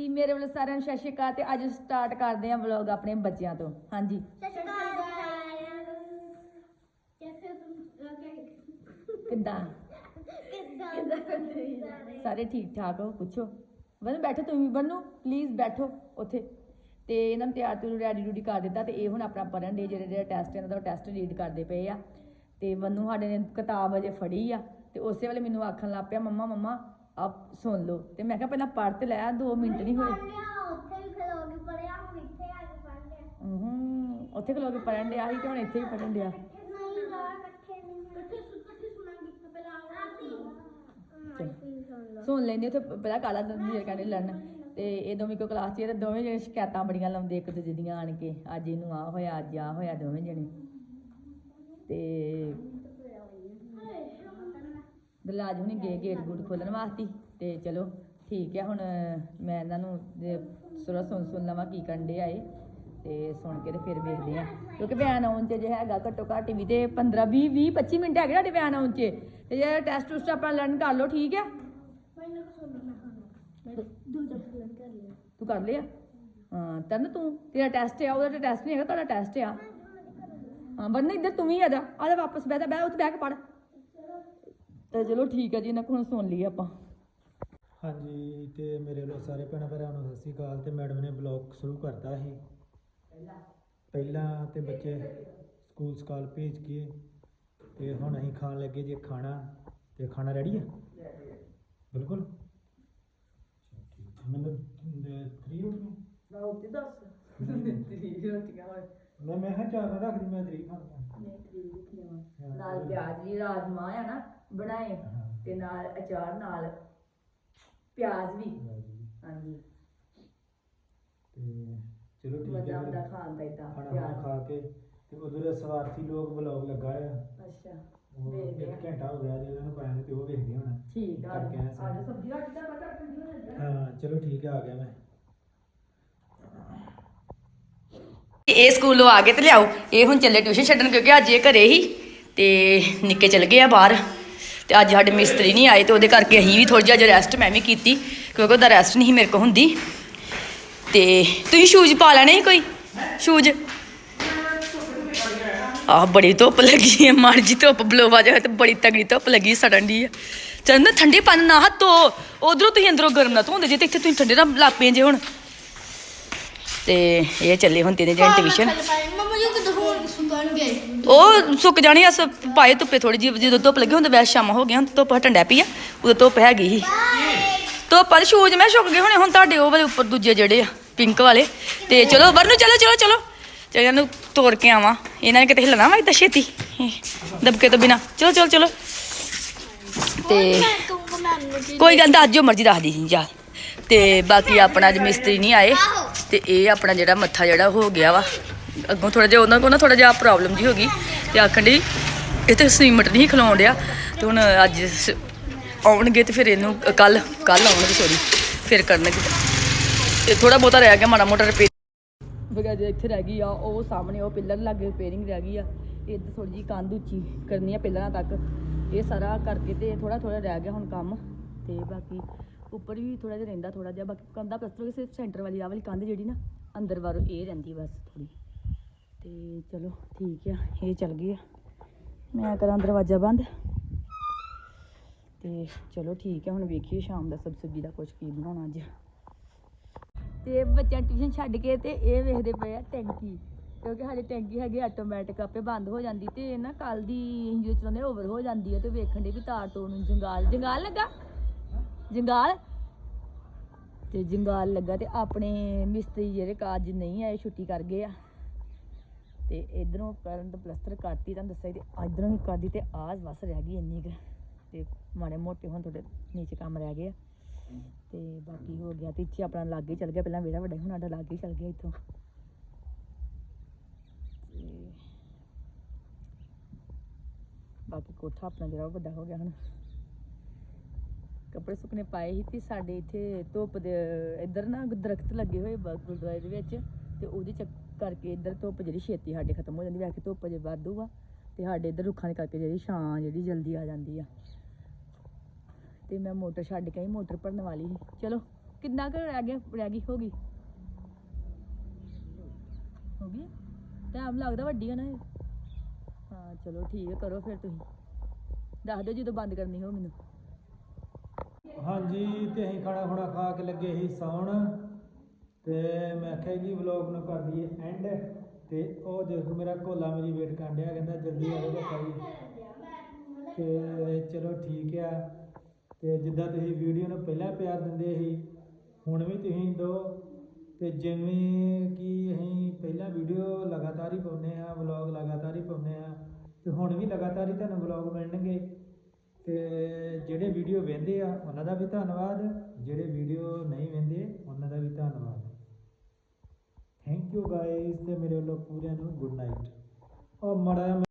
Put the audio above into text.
ਜੀ ਮੇਰੇ ਵੱਲੋਂ ਸਾਰਿਆਂ ਨੂੰ ਸਤਿ ਸ਼੍ਰੀ ਅਕਾਲ ਤੇ ਅੱਜ ਸਟਾਰਟ ਕਰਦੇ ਹਾਂ ਵਲੌਗ ਆਪਣੇ ਬੱਚਿਆਂ ਤੋਂ। ਹਾਂਜੀ। ਕਿੱਦਾਂ? ਸਾਰੇ? ਠੀਕ ਠਾਕ ਹੋ? ਪੁੱਛੋ। ਬਨ ਬੈਠੋ ਤੁਸੀਂ ਵੀ ਬੰਨੂ ਪਲੀਜ਼ ਬੈਠੋ ਉੱਥੇ। ਤੇ ਇਹਨਾਂ ਨੂੰ ਤਿਆਰ ਤੁਰ ਰੈਡੀ ਡੂਡੀ ਕਰ ਦਿੱਤਾ ਤੇ ਇਹ ਹੁਣ ਆਪਣਾ ਪੜਨ ਡੇ ਜਿਹੜੇ ਜਿਹੜੇ ਟੈਸਟ ਇਹਨਾਂ ਦਾ ਟੈਸਟ ਰੀਡ ਕਰਦੇ ਪਏ ਆ। ਤੇ ਬੰਨੂ ਸਾਡੇ ਨੇ ਕਿਤਾਬ ਅਜੇ ਫੜੀ ਆ। ਤੇ ਉਸੇ ਵੇਲੇ ਮੈਨੂੰ ਆਖਣ ਲੱਗ ਪਿਆ ਮੰਮਾ ਮੰਮਾ ਆਪ ਸੁਣ ਲਓ। ਤੇ ਮੈਂ ਕਿਹਾ ਪਹਿਲਾਂ ਪੜ੍ਹ ਤੇ ਲੈ 2 ਮਿੰਟ ਨਹੀਂ ਹੋਏ। ਉੱਥੇ ਵੀ ਖਲੋਗੇ ਪੜਿਆ ਹੁਣ ਇੱਥੇ ਆ ਕੇ ਪੜ ਲਿਆ। ਹੂੰ ਉੱਥੇ ਖਲੋ ਕੇ ਪੜਨ ਡਿਆ ਸੀ ਤੇ ਹੁਣ ਇੱਥੇ ਵੀ ਪੜਨ ਡਿਆ। ਨਹੀਂ ਲਾ ਇਕੱਠੇ ਨਹੀਂ ਇਕੱਠੇ ਇਕੱਠੇ ਸੁਣਾਂਗੇ ਪਹਿਲਾਂ ਆਉਣਾ ਸੁਣ ਲੈਂਦੇ ਉੱਥੇ ਪਹਿਲਾਂ ਕਾਲਾ ਦੰਦੀ ਕਹਿੰਦੇ ਲੜਨ। ਤੇ ਇਹ ਦੋਵੇਂ ਕੋ ਕਲਾਸ 'ਚ ਇਹ ਤੇ ਦੋਵੇਂ ਜਣੇ ਸ਼ਿਕਾਇਤਾਂ ਬੜੀਆਂ ਲਾਉਂਦੇ ਇੱਕ ਦੂਜੇ ਦੀਆਂ ਆਣ ਕੇ। ਅੱਜ ਇਹਨੂੰ ਆ ਹੋਇਆ ਅੱਜ ਆ ਹੋਇਆ ਦੋਵੇਂ ਜਣੇ। ਤੇ ਦਲਾਜ ਹੁਣੀ ਗਏ ਗੇਟ ਗੂਟ ਖੋਲਣ ਵਾਸਤੇ ਤੇ ਚਲੋ ਠੀਕ ਹੈ ਹੁਣ ਮੈਂ ਇਹਨਾਂ ਨੂੰ ਸੁਰਾ ਸੁਣ ਸੁਣ ਲਵਾਂ ਕੀ ਕਰਨ ਦੇ ਆਏ ਤੇ ਸੁਣ ਕੇ ਤੇ ਫਿਰ ਵੇਖਦੇ ਆ ਕਿਉਂਕਿ ਬਿਆਨ ਆਉਣ ਚ ਜੇ ਹੈਗਾ ਘੱਟੋ ਘੱਟ ਵੀ ਤੇ 15 20 20 25 ਮਿੰਟ ਹੈਗੇ ਤੁਹਾਡੇ ਬਿਆਨ ਆਉਣ ਚ ਤੇ ਜੇ ਟੈਸਟ ਟੂਸਟ ਆਪਣਾ ਲਰਨ ਕਰ ਲਓ ਠੀਕ ਹੈ ਤੂੰ ਕਰ ਲਿਆ? ਹਾਂ ਤਨ ਤੂੰ? ਤੇਰਾ ਟੈਸਟ ਆ ਉਹਦਾ ਟੈਸਟ ਨਹੀਂ ਹੈਗਾ ਤੁਹਾਡਾ ਟੈਸਟ ਆ। ਹਾਂ ਬੰਨੇ ਇੱਧਰ ਤੂੰ ਵੀ ਆ ਜਾ ਆ ਜਾ ਵਾਪਸ ਬਹਿ ਜਾ ਬਹਿ ਉੱਥੇ ਬਹਿ ਕੇ ਪੜ ਤੇ ਚਲੋ ਠੀਕ ਹੈ ਜੀ ਇਹਨਾਂ ਕੋਲ ਹੁਣ ਸੁਣ ਲਈ ਆਪਾਂ। ਹਾਂਜੀ ਤੇ ਮੇਰੇ ਵੱਲੋਂ ਸਾਰੇ ਭੈਣਾਂ ਭਰਾਵਾਂ ਨੂੰ ਸਤਿ ਸ਼੍ਰੀ ਅਕਾਲ। ਤੇ ਮੈਡਮ ਨੇ ਬਲੌਗ ਸ਼ੁਰੂ ਕਰਤਾ ਸੀ। ਪਹਿਲਾਂ ਤੇ ਬੱਚੇ ਸਕੂਲ ਸਕਾਲ ਭੇਜ ਕੇ ਤੇ ਹੁਣ ਅਸੀਂ ਖਾਣ ਲੱਗੇ ਜੇ ਖਾਣਾ। ਤੇ ਖਾਣਾ ਰੈਡੀ ਆ? ਬਿਲਕੁਲ। ਮੈਨੂੰ 3 ਰੋਟੀਆਂ। ਨਾ ਉੱਤੇ ਦੱਸ। ਮੈਂ ਮੈਂ ਹਾਂ ਚਾਰ ਰੱਖਦੀ ਮੈਂ 3 ਖਾਂਦਾ ਨਾਲ ਪਿਆਜ਼ ਵੀ ਰਾਜਮਾ ਆ ਨਾ ਬਣਾਏ ਤੇ ਨਾਲ ਅਚਾਰ ਨਾਲ ਪਿਆਜ਼ ਵੀ। ਹਾਂਜੀ। ਤੇ ਚਲੋ ਠੀਕ ਮਜ਼ਾ ਹੈ ਆਉਂਦਾ ਫਿਰ। ਖਾਣ ਦਾ ਇਦਾਂ ਖਾਣਾ ਪਿਆਜ਼। ਖਾ ਕੇ ਤੇ ਉਧਰ ਸਵਾਰਥੀ ਲੋਕ ਬਲੌਗ ਲੱਗਾ ਆ। ਅੱਛਾ ਉਹ ਵੇਖਦੇ ਇੱਕ ਘੰਟਾ ਹੋ ਗਿਆ ਜੇ ਇਹਨਾਂ ਨੂੰ ਪਾਇਆ ਤੇ ਉਹ ਵੇਖਦੇ ਹੁਣ। ਠੀਕ ਆ ਕਰਕੇ ਆਏ ਸੀ। ਸਬਜ਼ੀ ਰੱਖ ਠੰਡੀ ਹੋ ਜਾਂਦੀ ਹਾਂ ਚਲੋ ਠੀਕ ਹੈ ਆ ਗਿਆ ਮੈਂ। ਇਹ ਸਕੂਲੋਂ ਆ ਕੇ ਤੇ ਲਿਆਓ। ਇਹ ਹੁਣ ਚੱਲੇ ਟਿਊਸ਼ਨ ਛੱਡਣ ਕਿਉਂਕਿ ਅੱਜ ਇਹ ਘਰੇ ਹੀ। ਤੇ ਨਿੱਕੇ ਚਲ ਗਏ ਆ ਬਾਹਰ। ਤੇ ਅੱਜ ਸਾਡੇ ਮਿਸਤਰੀ ਨਹੀਂ ਆਏ ਤੇ ਉਹਦੇ ਕਰਕੇ ਅਸੀਂ ਵੀ ਥੋੜੀ ਜਿਹਾ ਰੈਸਟ ਮੈਂ ਵੀ ਕੀਤੀ, ਕਿਉਂਕਿ ਉਹਦਾ ਰੈਸਟ ਨਹੀਂ ਸੀ ਮੇਰੇ ਕੋਲ ਹੁੰਦੀ। ਤੇ ਤੁਸੀਂ ਸ਼ੂਜ਼ ਪਾ ਲੈਣੇ ਸੀ ਕੋਈ? ਸ਼ੂਜ਼ ਆਹ ਬੜੀ ਧੁੱਪ ਲੱਗੀ ਹੈ ਮਾੜੀ ਜੀ ਧੁੱਪ ਬਲੋਵਾ ਜਿਹਾ ਤੇ ਬੜੀ ਤਗੜੀ ਧੁੱਪ ਲੱਗੀ ਸੜਨ ਦੀ ਆ। ਚੰਦ ਠੰਡੇ ਪਾਣੀ ਨਾ ਹੱਥੋ ਉਧਰੋਂ ਤੁਸੀਂ ਅੰਦਰੋਂ ਗਰਮ ਨਾ ਧੋਂਦੇ ਜੇ ਤੇ ਇੱਥੇ ਤੁਸੀਂ ਠੰਡੇ ਨਾਲ ਲਾਪੇ ਜੇ ਹੁਣ। ਤੇ ਇਹ ਚੱਲੇ ਹੁਣ ਤੇਰੇ ਜਣ ਟਿਊਸ਼ਨ। ਮਮਾ ਜੀ ਕਿਦੋਂ ਹੋਰ ਸੁਣਨਗੇ ਉਹ ਸੁੱਕ ਜਾਣੀ ਅਸ ਪਾਏ ਧੁੱਪੇ ਥੋੜੀ ਜਿਹੀ ਜਦੋਂ ਧੁੱਪ ਲੱਗੀ ਹੁੰਦੀ ਵੈਸੇ ਸ਼ਾਮ ਹੋ ਗਿਆ ਹੁਣ ਧੁੱਪ ਹਟਣ ਡੈ ਪਈ ਆ ਉਦੋਂ ਧੁੱਪ ਹੈਗੀ ਸੀ। ਧੁੱਪ ਪਰ ਸ਼ੂਜ਼ ਮੈਂ ਸੁੱਕ ਗਏ ਹੁਣੇ ਹੁਣ ਤੁਹਾਡੇ ਉਹ ਵਾਲੇ ਉੱਪਰ ਦੂਜੇ ਜਿਹੜੇ ਆ ਪਿੰਕ ਵਾਲੇ। ਤੇ ਚਲੋ ਵਰਨੂ ਚਲੋ ਚਲੋ ਚਲੋ। ਚਲ ਇਹਨੂੰ ਤੋੜ ਕੇ ਆਵਾਂ। ਇਹਨਾਂ ਨੇ ਕਿਤੇ ਹਿੱਲਣਾ ਵਾ ਇਦਾਂ ਛੇਤੀ? ਦਬਕੇ ਤੋਂ ਬਿਨਾ। ਚਲੋ ਚਲੋ ਚਲੋ। ਤੇ ਨੂੰ ਕੋਈ ਗੱਲ ਦੱਸ ਜੋ ਮਰਜ਼ੀ ਦੱਸ ਦੀ ਸੀ ਜਾ। ਤੇ ਬਾਕੀ ਆਪਣਾ ਅੱਜ ਮਿਸਤਰੀ ਨਹੀਂ ਆਏ। ਤੇ ਇਹ ਆਪਣਾ ਜਿਹੜਾ ਮੱਥਾ ਜਿਹੜਾ ਹੋ ਗਿਆ ਵਾ। ਅੱਗੋਂ ਥੋੜਾ ਜਿਹਾ ਉਹਨਾਂ ਕੋਲ ਨਾ ਥੋੜਾ ਜਿਹਾ ਪ੍ਰੋਬਲਮ ਜੀ ਹੋ ਗਈ ਤੇ ਆਖਣ ਦੀ ਇਹ ਤੇ ਸੀਮਟ ਨਹੀਂ ਖਲਾਉਣ ਡਿਆ। ਤੇ ਹੁਣ ਅੱਜ ਆਉਣਗੇ ਤੇ ਫਿਰ ਇਹਨੂੰ ਕੱਲ ਕੱਲ ਆਉਣਗੇ ਸੋਰੀ ਫਿਰ ਕਰਨਗੇ। ਤੇ ਥੋੜਾ ਬਹੁਤਾ ਰਹਿ ਗਿਆ, ਮਾੜਾ ਮੋਟਾ ਰਿਪੇਅਰ ਜੇ ਇੱਥੇ ਰਹਿ ਗਈ ਆ, ਉਹ ਸਾਹਮਣੇ ਉਹ ਪਿੱਲਰ ਲੱਗੇ ਰਿਪੇਅਰਿੰਗ ਰਹਿ ਗਈ ਆ। ਇੱਧਰ ਥੋੜੀ ਜੀ ਕੰਧ ਉੱਚੀ ਕਰਨੀ ਆ ਪਿੱਲਰਾਂ ਤੱਕ। ਇਹ ਸਾਰਾ ਕਰਕੇ ਤੇ ਥੋੜਾ ਥੋੜਾ ਰਹਿ ਗਿਆ ਹੁਣ ਕੰਮ। ਤੇ ਬਾਕੀ ਉੱਪਰ ਵੀ ਥੋੜਾ ਜਿਹਾ ਰਹਿੰਦਾ ਥੋੜਾ ਜਿਹਾ, ਬਾਕੀ ਕੰਧਾ ਪਲਸਤਰ ਸਿਰਫ ਸੈਂਟਰ ਵਾਲੀ ਆ ਵਾਲੀ ਕੰਧ ਜਿਹੜੀ ਨਾ, ਅੰਦਰ ਵਾਰੋ ਇਹ ਰਹਿੰਦੀ ਬਸ ਥੋੜੀ ਤੇ ਚਲੋ ਠੀਕ ਆ, ਇਹ ਚੱਲ ਗਈ ਆ। ਮੈਂ ਕਰਾਂ ਦਰਵਾਜ਼ਾ ਬੰਦ। ਤੇ ਚਲੋ ਠੀਕ ਹੈ ਹੁਣ ਵੇਖੀਏ ਸ਼ਾਮ ਦਾ ਸਬ ਸਬਜ਼ੀ ਦਾ ਕੁਝ ਕੀ ਬਣਾਉਣਾ ਅੱਜ। ਤੇ ਬੱਚਿਆਂ ਟਿਊਸ਼ਨ ਛੱਡ ਕੇ ਤੇ ਇਹ ਵੇਖਦੇ ਪਏ ਆ ਟੈਂਕੀ। ਕਿਉਂਕਿ ਸਾਡੇ ਟੈਂਕੀ ਹੈਗੀ ਆਟੋਮੈਟਿਕ ਆਪੇ ਬੰਦ ਹੋ ਜਾਂਦੀ ਤੇ ਨਾ ਕੱਲ ਦੀ ਅਸੀਂ ਜੋ ਚਲਾਉਂਦੇ ਓਵਰ ਹੋ ਜਾਂਦੀ ਹੈ ਤੇ ਵੇਖਣ ਦੇ ਵੀ ਤਾਰ ਤੋਂ ਨੂੰ ਜੰਗਾਲ ਜੰਗਾਲ ਲੱਗਾ। ਜੰਗਾਲ। ਤੇ ਜੰਗਾਲ ਲੱਗਾ ਤੇ ਆਪਣੇ ਮਿਸਤਰੀ ਜਿਹੜੇ ਕਾਜ ਨਹੀਂ ਆਏ ਛੁੱਟੀ ਕਰ ਗਏ ਆ। ਤੇ ਇਧਰੋਂ ਕਰਨ ਤੋਂ ਪਲਸਤਰ ਕਰਤੀ ਤੁਹਾਨੂੰ ਦੱਸਿਆ ਤੇ ਇਧਰੋਂ ਵੀ ਕਰਦੀ ਤੇ ਆਹ ਬਸ ਰਹਿ ਗਈ ਇੰਨੀ ਕੁ। ਤੇ ਮਾੜੇ ਮੋਟੇ ਹੁਣ ਥੋੜੇ ਨੀਚੇ ਕੰਮ ਰਹਿ ਗਏ ਆ। ਤੇ ਬਾਕੀ ਹੋ ਗਿਆ ਤੇ ਇੱਥੇ ਆਪਣਾ ਲਾਗੇ ਚੱਲ ਗਿਆ ਪਹਿਲਾਂ ਵਿਹੜਾ ਵੱਡਾ ਸੀ, ਹੁਣ ਸਾਡਾ ਲਾਗੇ ਚੱਲ ਗਿਆ ਇੱਥੋਂ। ਤੇ ਬਾਕੀ ਕੋਠਾ ਆਪਣਾ ਜਿਹੜਾ ਉਹ ਵੱਡਾ ਹੋ ਗਿਆ ਹੁਣ। ਕੱਪੜੇ ਸੁੱਕਣੇ ਪਾਏ ਸੀ ਤੇ ਸਾਡੇ ਇੱਥੇ ਧੁੱਪ ਦੇ, ਇੱਧਰ ਨਾ ਦਰਖਤ ਲੱਗੇ ਹੋਏ ਬ- ਗੁਰਦੁਆਰੇ ਦੇ ਵਿੱਚ ਤੇ ਉਹਦੇ ਚੱਕ ਕਰਕੇ ਇੱਧਰ ਧੁੱਪ ਜਿਹੜੀ ਛੇਤੀ ਸਾਡੇ ਖਤਮ ਹੋ ਜਾਂਦੀ ਵੈਸੇ ਧੁੱਪ ਜੇ ਵਾਧੂ ਆ ਤੇ ਸਾਡੇ ਇੱਧਰ ਰੁੱਖਾਂ ਦੇ ਕਰਕੇ ਜਿਹੜੀ ਛਾਂ ਜਿਹੜੀ ਜਲਦੀ ਆ ਜਾਂਦੀ ਆ। ਤੇ ਮੈਂ ਮੋਟਰ ਛੱਡ ਕੇ ਆਈ, ਮੋਟਰ ਭਰਨ ਵਾਲੀ ਸੀ। ਚਲੋ, ਕਿੰਨਾ ਕੁ ਰਹਿ ਗਿਆ, ਰਹਿ ਗਈ, ਹੋ ਗਈ? ਹੋ ਗਈ? ਟਾਈਮ ਲੱਗਦਾ ਵੱਡੀ ਆ ਨਾ ਇਹ। ਹਾਂ, ਚਲੋ ਠੀਕ ਹੈ ਕਰੋ ਫਿਰ ਤੁਸੀਂ। ਦੱਸ ਦਿਓ ਜਦੋਂ ਬੰਦ ਕਰਨੀ ਹੋ ਮੈਨੂੰ। ਹਾਂਜੀ, ਤੇ ਅਸੀਂ ਖਾਣਾ ਖੁਣਾ ਖਾ ਕੇ ਲੱਗੇ ਸੀ ਸੌਣ। ਤੇ ਮੈਂ ਆਖਿਆ ਜੀ ਵਲੌਗ ਨੂੰ ਕਰ ਦਈਏ ਐਂਡ ਤੇ ਉਹ ਦੇਖੋ, ਮੇਰਾ ਕੋਲਾ ਮੇਰੀ ਵੇਟ ਕਰਨ ਡਿਆ, ਕਹਿੰਦਾ ਜਲਦੀ ਆ ਜਾਓ ਕਰੀ ਤੇ ਚਲੋ ਠੀਕ ਆ। ਤੇ ਜਿੱਦਾਂ ਤੁਸੀਂ ਵੀਡੀਓ ਨੂੰ ਪਹਿਲਾਂ ਪਿਆਰ ਦਿੰਦੇ ਸੀ, ਹੁਣ ਵੀ ਤੁਸੀਂ ਦਿਓ ਤੇ ਜਿਵੇਂ ਕਿ ਅਸੀਂ ਪਹਿਲਾਂ ਵੀਡੀਓ ਲਗਾਤਾਰ ਹੀ ਪਾਉਂਦੇ ਆ ਵਲੌਗ ਲਗਾਤਾਰ ਹੀ ਪਾਉਂਦੇ ਆ ਤੇ ਹੁਣ ਵੀ ਲਗਾਤਾਰ ਹੀ ਤੁਹਾਨੂੰ ਵਲੌਗ ਮਿਲਣਗੇ। ਤੇ ਜਿਹੜੇ ਵੀਡੀਓ ਵੇਖਦੇ ਆ, ਉਹਨਾਂ ਦਾ ਵੀ ਧੰਨਵਾਦ। ਜਿਹੜੇ ਵੀਡੀਓ ਨਹੀਂ ਵੇਖਦੇ ਉਹਨਾਂ ਦਾ ਵੀ ਧੰਨਵਾਦ। ਥੈਂਕ ਯੂ ਗਾਇਸ ਤੇ ਮੇਰੇ ਵੱਲੋਂ ਪੂਰਿਆਂ ਨੂੰ ਗੁੱਡ ਨਾਈਟ ਔਰ ਮੜਾ